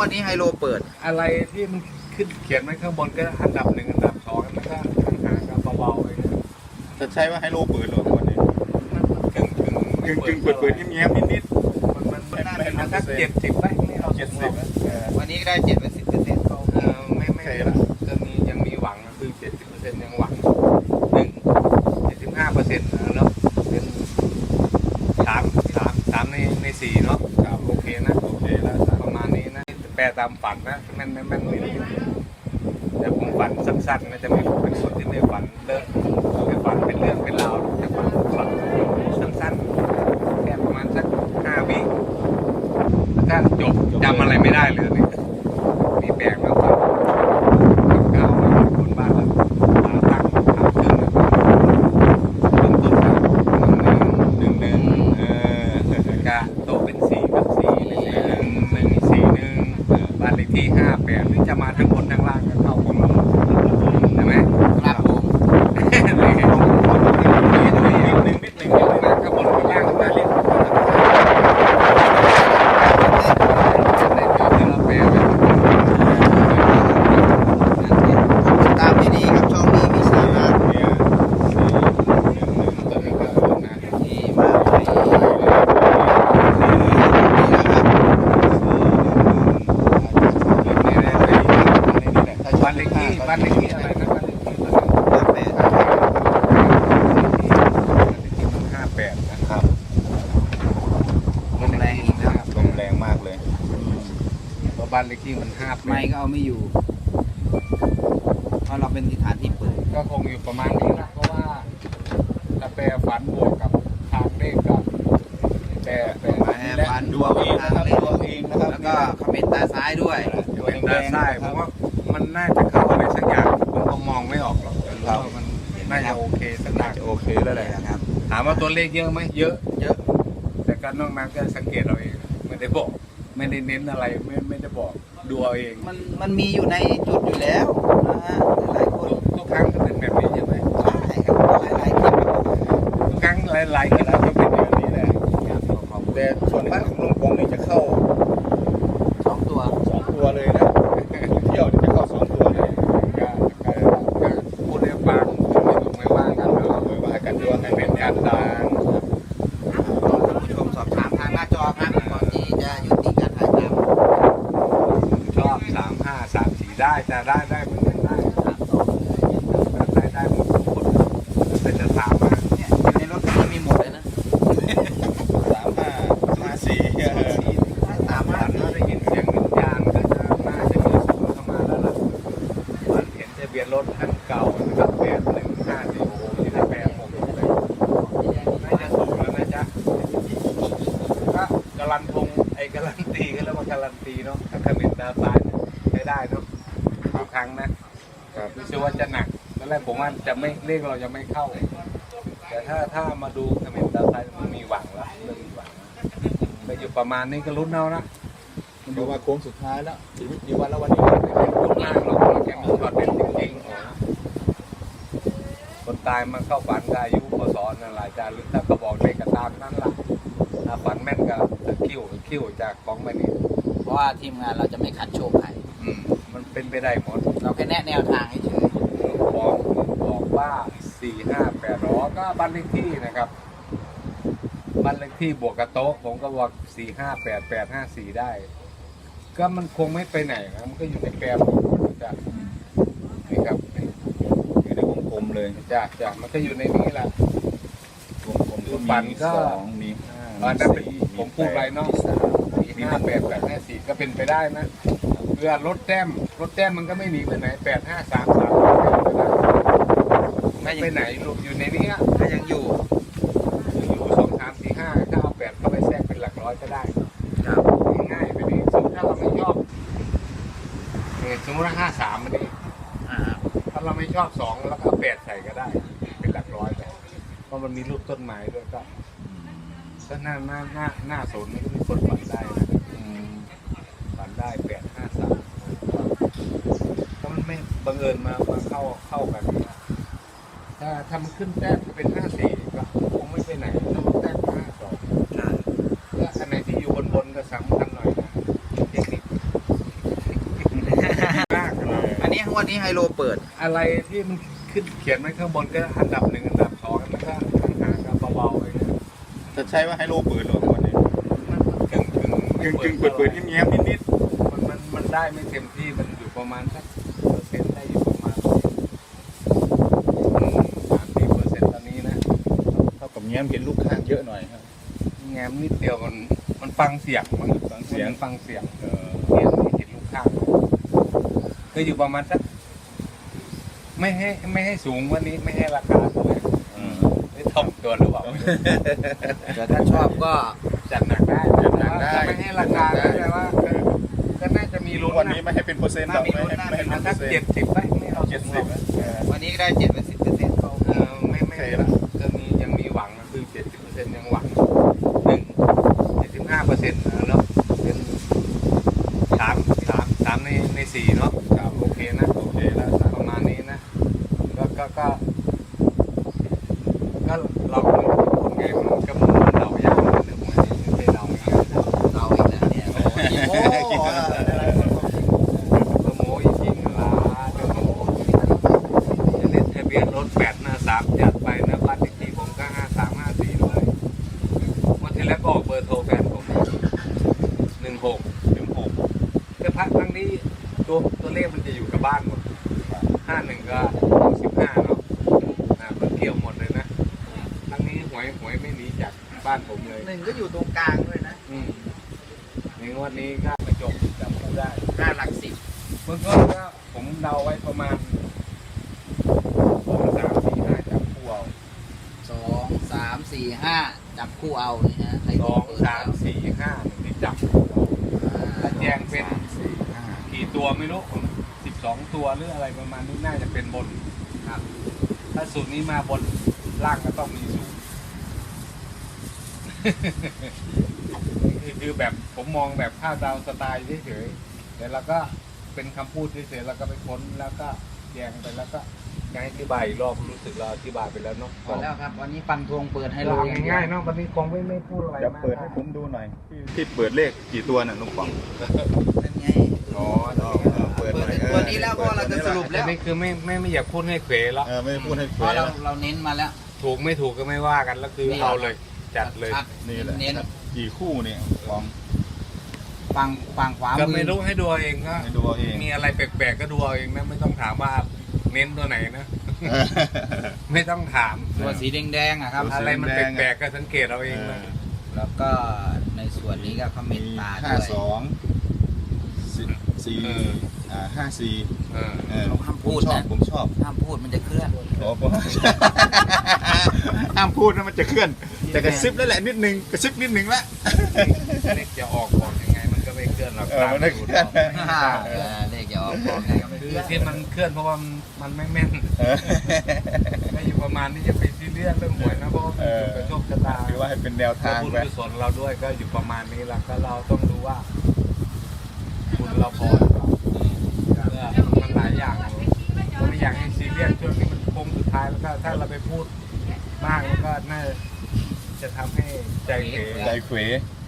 วันนี้ไฮโลเปิด อะไรที่มันขึ้นเขียนไว้ข้างบนก็อันดับหนึ่งอันดับสองมันก็ห่างๆกันเบาๆเองจะใช้ว่าไฮโลเปิดเหรอวันนี้กึ่งกึ่งกึ่งกึ่งเปิดเปิดที่แง้มนิดมันมันมันน่าเป็นสักเจ็ดสิบไหมไม่เอาเจ็ดสิบเออวันนี้ได้เจ็ดเป็นสิบเปอร์เซ็นต์เออไม่ไม่ก็มียังมีหวังนะคือเจ็ดสิบเปอร์เซ็นต์ยังหวังหนึ่งเจ็ดสิบห้าเปอร์เซ็นต์แล้วเป็นสามสามสามในในสี่เนาะ ลตามฝันนะแม่นแม่นแม่นไม่รู้แต่ผมฝันสั้นๆนะจะไม่เป็นคนที่ไม่ฝันเลิกไม่ฝันเป็นเรื่องเป็นราวจะฝันฝันสั้นๆแค่ประมาณสักห้าวิแล้วก็จบจำอะไรไม่ได้เลยนี่มีแปลกแล้วครับกับข้าวมาคนบ้านแล้วตาตั้งทำเครื่องแล้วก็เริ่มต้นจากหนึ่งหนึ่ง หนึ่งหนึ่งเออ กะโตะเป็นสี่กับสี่หนึ่งหนึ่งหนึ่งสี่หนึ่งเออบ้านเลขที่ห้า แปดหรือจะมาทั้งหมดงล่างก็เข้าของเราใช่ไหม ครับผม เลยไง นิดหนึ่งนิดหนึ่งนิดหนึ่ง มาข้างบนข้างล่างมาเรียกในตัวที่เราแปลไป ตามที่ดีครับช่องนี้มีสาระ เนี่ยสี่หนึ่งหนึ่ง ตัวนี้ก็เอานะ ที่มาให้บ้านเลขที่บ้านเลขที่อะไรนะบ้านเลขที่ ห้าแปด ห้าแปดนะ ครับ ลมแรงอีกแล้ว ลมแรงมากเลย เพ ราะบ้านเลขที่มันห้าแปไม่ดก็เอาไม่อยู่ เพราะเราเป็นสถานที่เปิด ก็คงอยู่ประมาณนี้นะเพราะว่าถ้าแปลฝันบวกกับทางเลขก็แปลแปลแปลฝันดูเอาเองนะครับดูเอาเองนะครับแล้วก็คอมเมนต์ตาซ้ายด้วยดูเป็นแดตางๆใต้นะผครัมบว่ามันน่าจะเข้าอะไรสักอย่างผมก็มองไม่ออกหรอกแต่รู้ครับว่ามันน่าจะโอเคสักอย่างโอเคแล้วแหละนะครับถามว่าตัวเลขเยอะไหมเยอะ เยอะ แต่การนอกนั้นก็สังเกตเราเองไม่ได้บอก ไม่ได้เน้นอะไรไม่ไม่ได้บอกดูเอาเองมันมันมีอยู่ในจุดอยู่แล้วนะฮะหลายๆคนทุกทุกครั้งก็เป็นแบบนี้ใช่ไหมใช่ครับหลายๆคลิปทุกครั้งหลายๆคลิปก็เป็นแบบนี้แหละแต่ส่วนมากของลุงปงนี่จะเข้า สองตัว สองตัวเลยนะเที่ยวนี่จะเข้าสองตัวเลย ก็ก็ก็พูดให้ฟังไม่ถูกไม่ว่ากันเนาะ โดยว่ากันตัวให้ ให้ เป็ เป็น น กา การ ร ตา ตาง ท่านผู้ชมสอบถามทางหน้าจอครับก่อนที่จะยุติการถ่ายท ชอบสามห้าสามสี่ ได้ได้ได้เหมือนกันได้ได้ได้หมดทุกคนเป็นจะถามมาเนี่ยในรถคันนี้มีหมดเลยนะสามห้าห้าสี่เออตามฝัมานว่าได้ยินเสียงวิญญาณก็จะน่าจะมีสวนเข้ามาแล้วล่ะฝันเห็นทะเบียนรถคันเก่านะครับแปดหนึ่งห้าสี่โอ้ยได้แปดหกเลยน่าจะถูกแล้วนะจ๊ะก็การันทงไอ้การันตีก็แล้วว่าการันตีเนาะถ้าเขมิ้นดาวตายใช้ได้เนาะ รั้งนะครับรู้สึกว่าจะหนักตอนแรกผมว่าจะไม่เลขเราจะไม่เข้า แต่ถ้าถ้ามาดูเขมิ้นดาวตายมันมีหวังแล้วเริ่มมีหวังก็อยู่ประมาณนี้ก็ลุ้นเอานะมันดูว่าโค้งสุดท้ายแล้วชีวิตดีวันแล้ววันนี้ลุ้นมากเราแค่มีช็อตเด็ดจริงๆคนตายมาเข้าฝันก็อายุพศนั่นหลายจารึกถ้าก็บอกเลขก็ตามนั้นล่ะถ้าฝันแม่นก็จะคิ้วคิ้วจากของมันนี่เพราะว่าทีมงานเราจะไม่ขัดโชคใครอืมมันเป็นไปได้หมดเราแค่แนะแนวทางเฉยบอกบอกว่าสี่ห้าแปดร้อก็บ้านเลขที่นะครับบ้านเลขที่บวกกับโต๊ะผมก็บอกสี่ห้าแปดแปดห้าสี่ได้ ก็มันคงไม่ไปไหนนะมันก็อยู่ในแปลหมดจ้ะนี่ครับนี่อยู่ในวงกลมเลยจ้ะจ้ะมันก็อยู่ในนี้แหละวงกลมก็ปั่นมีก็สองมีห้าอันนั้นเป็นสี่ผมพูดไปเนอะมีสามสี่ห้าแปดแปดห้าสี่ก็เป็นไปได้นะ เพื่อลดแต้มลดแต้มมันก็ไม่หนีไปไหนแปดห้าสามสามไม่ไปไหนลูกอยู่ในนี้อะๆถ้ายังอยู่อยู่สองสามสี่ห้าถ้าเอาแปดเข้าไปแทรกเป็นหลักร้อยก็ได้ครับง่ายๆไปดิสมมติถ้าเราไม่ชอบเออสมมติว่าห้าสามมันดีอ่าถ้าเราไม่ชอบสองแล้วก็เอาแปดใส่ก็ได้ เป็นหลักร้อยไปเพราะมันมีรูปต้นไม้ด้วยก็ก็น่าน่าน่าน่าสนมันก็มีคนฝันได้นะอืมฝันได้แปดห้าสามก็มันไม่ บังเอิญมามาเข้าเข้ากันนะถ้าถ้ามันขึ้นแต้มก็เป็นห้าสี่ก็คงไม่ไปไหนถ้ามันแต้มห้าสองใช่ก็อันไหนที่อยู่บนบนๆก็สำคัญหน่อยนะเทคนิคเทงวดนี้ไฮโลเปิด อะไรที่มันขึ้นเขียนไว้ข้างบนก็อันดับหนึ่งอันดับสองมันก็ห่างๆกันเบาๆไปนะจะใช้ว่าให้โลเปิดหรอวันนี้มันกึ่งกึ่งกึ่งกึ่งเปิดเปิดๆเงี้ยบๆนิดมันมันมันได้ไม่เต็มที่มันอยู่ประมาณสักเปอร์เซ็นต์ได้อยู่ประมาณสามสี่เปอร์เซ็นต์ตอนนี้นะ ๆเท่ากับเงี้ยบเห็นลูกข้างเยอะหน่อยครับ แง้มนิดเดียวมันมันฟังเสียงมันฟังเสียงมันฟังเสียงเออเรียนไม่เห็นลูกข้างก็อยู่ประมาณสักไม่ให้ไม่ให้สูงกวันนี้ไม่ให้ราคาเท่าไหร่เออไม่ถ่อมตัวหรือเปล่าแต่ถ้าชอบก็จัดหนักได้จัดหนักได้แต่ไม่ให้ราคาก็แปลว่าเออก็น่าจะมีลุ้นวันนี้ไม่ให้เป็นเปอร์เซ็นต์หรอกไม่ให้ไม่ให้เป็นเปสัอกร์เซ็นเจ็ดต์สิบไปไม่เอาเจ็เจ็ดดสิสิบบเออวันนี้ก็ได้เจ็ดเป็นสิบเปอร์เซ็นต์เขา เออไม่ไม่ โอเคละ ก็มียังมีหวังก็คือเจ็ดสิบเปอร์เซ็นต์ยังหวังหนึ่งเจ็ดสิบห้าเปอร์เซ็นต์แล้วเป็นสามสามสามในในสี่เนาะ ครับ โอเคนะ โอเคแล้ว ประมาณนี้นะ ก็ก็ก็ก็เราคนไงมันก็มันเรายากนะเนี่ยมันไม่ใช่เราง่ายนะ เอาอีกแล้วเนี่ยโอ้โห ขโมยจริงล่ะขโมยจะเล่นทะเบียนรถแปดหน้าสามจัดไปนะบ้านเลขที่ผมก็ห้าสามห้าสี่เลยวันที่แล้วก็ออกเบอร์โทรแฟนผมหนึ่งหก ถึงหก แต่พักครั้งนี้ ตัวตัวเลขมันจะอยู่กับบ้านหมดห้าหนึ่งก็สิบห้าเนาะอ่ามันเกี่ยวหมดเลยนะครั้งนี้หวยหวยไม่หนีจากบ้านผมเลยหนึ่งก็อยู่ตรงกลางด้วยนะอืมในงวดนี้ก็ประจบจำผู้ได้ห้าหลักสิบเบื้องต้นก็ผมเดาไว้ประมาณสองสามสี่ห้าจับคู่เอาสองสามสี่ห้าจับคู่เอานี่ฮะไฮสโลองเปิดสามสี่ห้าที่จับคู่เอาถ้าแยกเป็นสามสี่ห้า กี่ตัวไม่รู้ผมสิบสองตัวหรืออะไรประมาณนี้น่าจะเป็นบนครับ ถ้าสูตรนี้มาบนล่างก็ต้องมีสูตรคือคือแบบผมมองแบบภาพดาวสไตล์เฉยๆแต่เราก็เป็นคำพูดเฉยๆแล้วก็ไปค้นแล้วก็แยงไปแล้วก็ยังอธิบายอีกรอบรู้สึกเราอธิบายไปแล้วเนาะพอแล้วครับวันนี้ฟันธงเปิดไฮโลเราอย่างเดียวง่ายๆเนาะวันนี้คงไม่ไม่พูดอะไรเดี๋ยวมากเปิดให้ผมดูหน่อยที่เปิดเลขกี่ตัวน่ะลุงป๋องนั่นไงอ๋อเออเออเปิดห น่อยตัวนี้แล้วก็เราจะสรุปแต่นี่คือไม่ไม่ไม่อยากพูดให้เขวแล้ว เออไม่ได้พูดให้เพเฟราะเรานะเราเน้นมาแล้ว ถูกไม่ถูกก็ไม่ว่ากันแล้วคือนี่ เอาเลยจัดเลย ชัดนี่แหละเน้นกี่คู่เนี่ยป๋องฟังฟังขวาก็มืไม่อรู้ให้ดูเอาเองก็ให้ดูเอาเองมีอะไรแปลกๆก็ดูเอาเองนะไม่ต้องถามว่าเน้นตัวไหนนะไม่ต้องถาม ตัวสีแดงๆอะครับ ตัวอะไรมันสีแดงๆแปลกๆก็สังเกตเอาเองเอนะอแล้วก็ในส่วนนี้ก็คอมเมนมีต์ตาห้าด้วยสองสี่สี่อ่า ห้าสี่เออเออห้ามพูดชอบนะ ผมชอบห้ามพูดมันจะเคลื่อนโอ้ผมห้ามพูดนะมันจะเคลื่อน แต่กระซิบแล้วแหละนิดนึงกระซิบนิดนึงละเล็กจะออกก่อนยังไงมันก็ไม่เคลื่อนหรอกเออมันไม่เคลื่อนเออเลขอย่าออกบอกไงก็ไม่คืเคอลื่อนที่มันเคลื่อนเพราะว่ามันมันไม่แม่นเออไม่อยู่ประมาณนี้จะไปซีเรียสเรื่องหวยนะเพราะว่ามันอยู่กับโชคชะตา ถือว่าให้เป็นแนวถ้าทางบุญไปกุศลเราด้วยก็อยู่ประมาณนี้แหละก็เราต้องรู้ว่าบุญเราพอหายแล้วก็ถ้าเราไปพูดมากแล้วก็น่าจะทำให้ใจเขใจเขว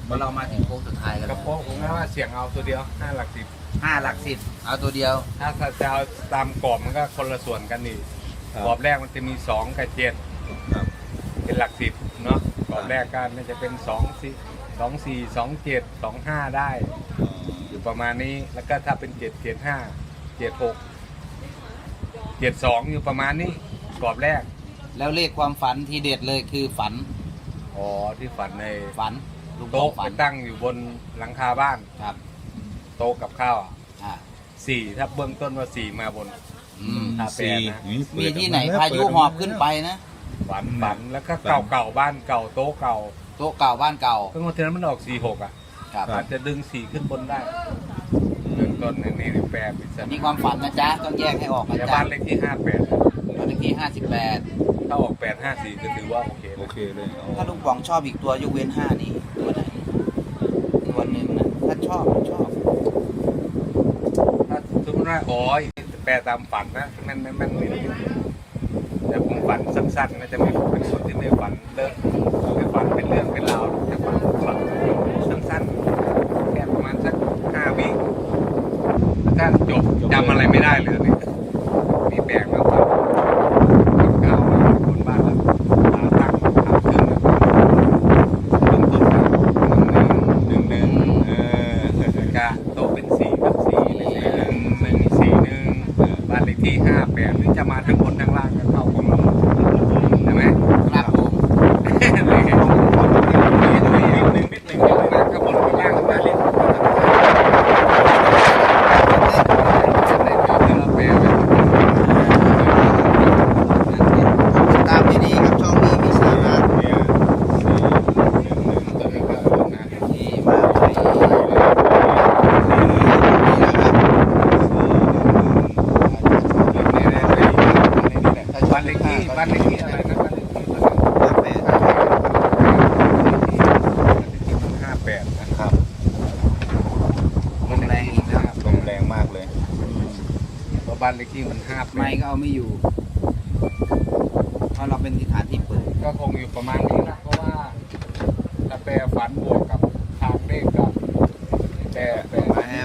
เพราะเรามาถึงโค้งสุดท้ายแล้วกระโปงผมนะว่าเสียงเอาตัวเดียวห้าหลักสิบห้าหลักสิบเอาตัวเดียว ถ้าจะเอาตามกรอบมันก็คนละส่วนกันนี่กรอบแรกมันจะมีสองกับเจ็ดครับเป็นหลักสิบเนาะกรอบแรกกันมันจะเป็นสองสี่สองสี่สองเจ็ดสองห้าได้อยู่ประมาณนี้แล้วก็ถ้าเป็นเจ็ดเจ็ดห้าเจ็ดหกเจ็ดสองอยู่ประมาณนี้ กรอบแรก แล้วเลขความฝันทีเด็ดเลยคือฝันอ๋อที่ฝันในฝันลูกบอโต๊ะกฝัไปนตั้งอยู่บนหลังคาบ้าน ครับโต๊ะกับข้าวอะอ่าสี่ถ้าเบื้องต้นว่าสี่มาบน อืมอ่าแปลนะมีที่ไหนพายุหอบขึ้นไปนะฝันฝันแล้วก็เก่าเก่าๆบ้านเก่าโต๊ะเก่าโต๊ะเก่าบ้านเก่าเพิ่งวันที่นั้นมันออกสี่หกอะครับอาจจะดึงสี่ขึ้นบนได้เบื้องต้นในนี้แปลเป็นสัอัญนนี้ความฝันนะจ๊ะต้องแยกให้ออกนะแต่จ๊ะบ้านเลขที่ห้าแปดบ้านเลข ที่ห้าสิบแปดถ้าออกแปดห้าสี่ก็ถือว่าโอเคโอนะเคเลยเอาถ้าลุงป๋องชอบอีกตัวยกเว้นห้านี้ตัวไหนตัวหนึ่งนะถ้าชอบชอบถ้าสมมติว่าอ๋อแปลตามฝันนะแม่นแม่นแม่นไม่รู้แต่ผมฝันสั้นๆนะจะไม่เป็นคนที่ไม่ฝันเลิกไม่ฝันเป็นเรื่องเป็นราวจะฝันฝันสั้นๆแค่ประมาณสักห้าวิแล้วก็จบจำอะไรไม่ได้เลยเนี่ย ที่ 58 หรือจะมาทั้งบนทั้งล่างกัน ห้าแปไม่ดก็เอาไม่อยู่ เพราะเราเป็นสถานที่เปิด ก็คงอยู่ประมาณนี้นะเพราะว่าถ้าแปลฝันบวกกับทางเลขก็แปลแปล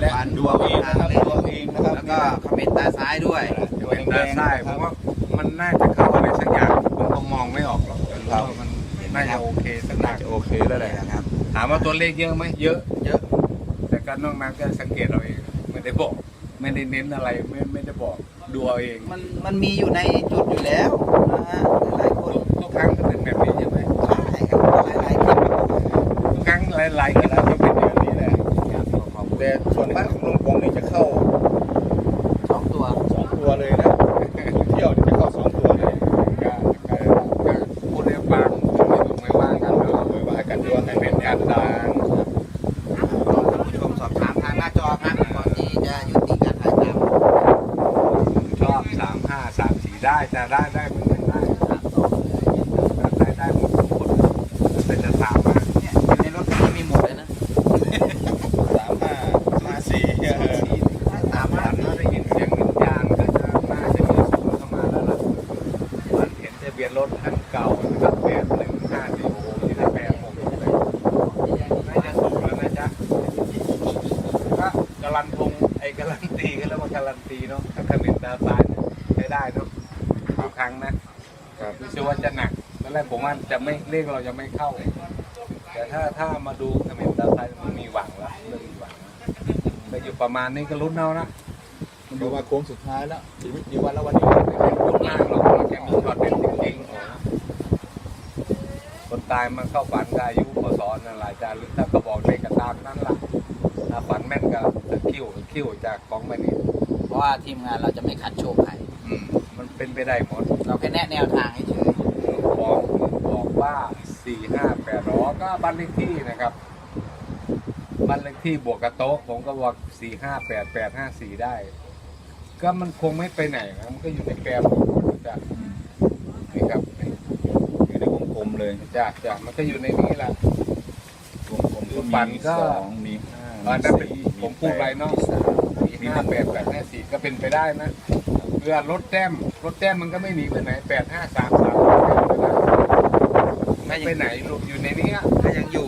แปรฝันดวงเองนะครับดวงเองนะครับแล้วก็คอมเมนต์ตาซ้ายด้วยอยู่เป็นตาซ้ายผมว่ามันน่าจะเข้าอะไรสักอย่างผมก็มองไม่ออกหรอกแต่รู้ว่ามันน่าจะโอเคสักอย่างโอเคแล้วแหละนะครับ ถามว่าตัวเลขเยอะไหมเยอะ เยอะแต่การนอกนั้นก็สังเกตเราเองไม่ได้บอก ไม่ได้เน้นอะไรไม่ไม่ได้บอก ดูเอาเอง มันมันมีอยู่ในจุดอยู่แล้วนะฮะหลายคน ทุกทุกครั้งก็เป็นแบบนี้ใช่ไหม ใช่ครับหลายหลายๆคลิป ทุกครั้งหลายๆคลิปก็เป็นแบบนี้แหละ แต่ส่วนมากของลุงปงนี่จะเข้า สองตัว สองตัวเลยนะเที่ยวนี่จะเข้าสองตัวเลย ก็ก็ก็พูดให้ฟังไม่ถูกไม่ว่ากันเนาะ ไม่ว่ากันด้วยให้ เป็ เป็น น การดัง ก็ท่านผู้ชมสอบถามทางหน้าจอครับก่อนที่จะยุติการถ่ายท ชอบสามห้าสามสี่ ได้จะได้ได้เหมือนกันได้ได้ได้หมดทุกคนแต่จะถามว่าเนี่ยอยู่ในรถคันนี้มีหมดเลยนะสามห้าห้าสี่เออสามฝัพันนว่ได้ยินเสียงวิญญาณก็จะน่าจะมีสูงเข้ามาแล้วล่ะฝันเห็นทะเบียนรถคันเก่านะครับแปดหนึ่งห้าสี่โอ้โหที่ได้แปดหกเลยน่าจะสูงแล้วนะจ๊ะก็การันทงไอ้การันตีก็แล้วว่าการันตีเนาะถ้าคามินดาวซ้านี่ยใช้ได้เนาะ ทุกครั้งนะครับรู้สึกว่าจะหนักตอนแรกผมว่าจะไม่เลขเราจะไม่เข้า แต่ถ้าถ้ามาดูคอมเมนต์ดาวไซด์มันมีหวังแล้วเริ่มมีหวังแต่อยู่ประมาณนี้ก็ลุ้นเอานะเพราะว่าโค้งสุดท้ายแล้วชีวิตดีวันแล้ววันนี้ลุ้นมากเราแค่มีช็อตเด็ดจริงๆคนตายมาเข้าฝันได้อายุพศนั่นหลายจานหรือถ้าก็บอกเลขก็ตามนั้นล่ะถ้าฝันแม่นก็จะคิ้วคิ้วจากของมันนี่เพราะว่าทีมงานเราจะไม่ขัดโชคใครอืมมัน เป็นไปได้หมดเราแค่แนะแนวทางเฉยบอกบอกว่าสี่ห้าแปดร้อก็บ้านเลขที่นะครับบ้านเลขที่บวกกับโต๊ะผมก็บอกสี่ห้าแปดแปดห้าสี่ได้ ก็มันคงไม่ไปไหนนะมันก็อยู่ในแปรหมดจ้ะนี่ครับนี่อยู่ในวงกลมเลยจ้ะจ้ะมันก็อยู่ในนี้แหละวงกลมรูปปั่นก็สองมีห้าอันนั้นเป็นสี่ผมพูดไปเนาะมีสามสี่ห้าแปดแปดห้าสี่ก็เป็นไปได้นะ เรือรถแต้มรถแต้มมันก็ไม่หนีไปไหนแปดห้าสามสามไม่ไปไหนลูกอยู่ในนี้อะๆก็ยังอยู่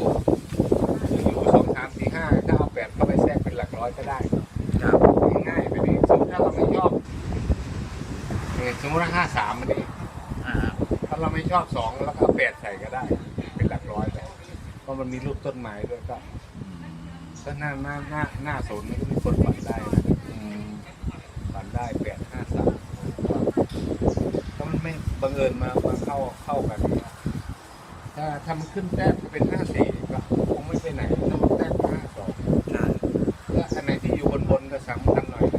อยู่สองสามสี่ห้าเก้าแปดเข้าไปแทรกเป็นหลักร้อยก็ได้ครับง่ายๆไปดิสมมติถ้าเราไม่ชอบเออสมมติว่าห้าสามมันดิอ่าถ้าเราไม่ชอบสองแล้วก็เอาแปดใส่ก็ได้ เป็นหลักร้อยไปเพราะมันมีรูปต้นไม้ด้วยก็ก็น่าน่าน่าน่าสนมันก็มีคนฝันได้นะอืมฝันได้แปดห้าสามก็มันไม่ บังเอิญมามาเข้าเข้ากันถ้าถ้ามันขึ้นแต้มก็เป็นห้าสี่ก็คงไม่ไปไหนถ้ามันแต้มห้าสอง ใช่ ก็อันไหนที่อยู่บนบนๆก็สำคัญหน่อยนะ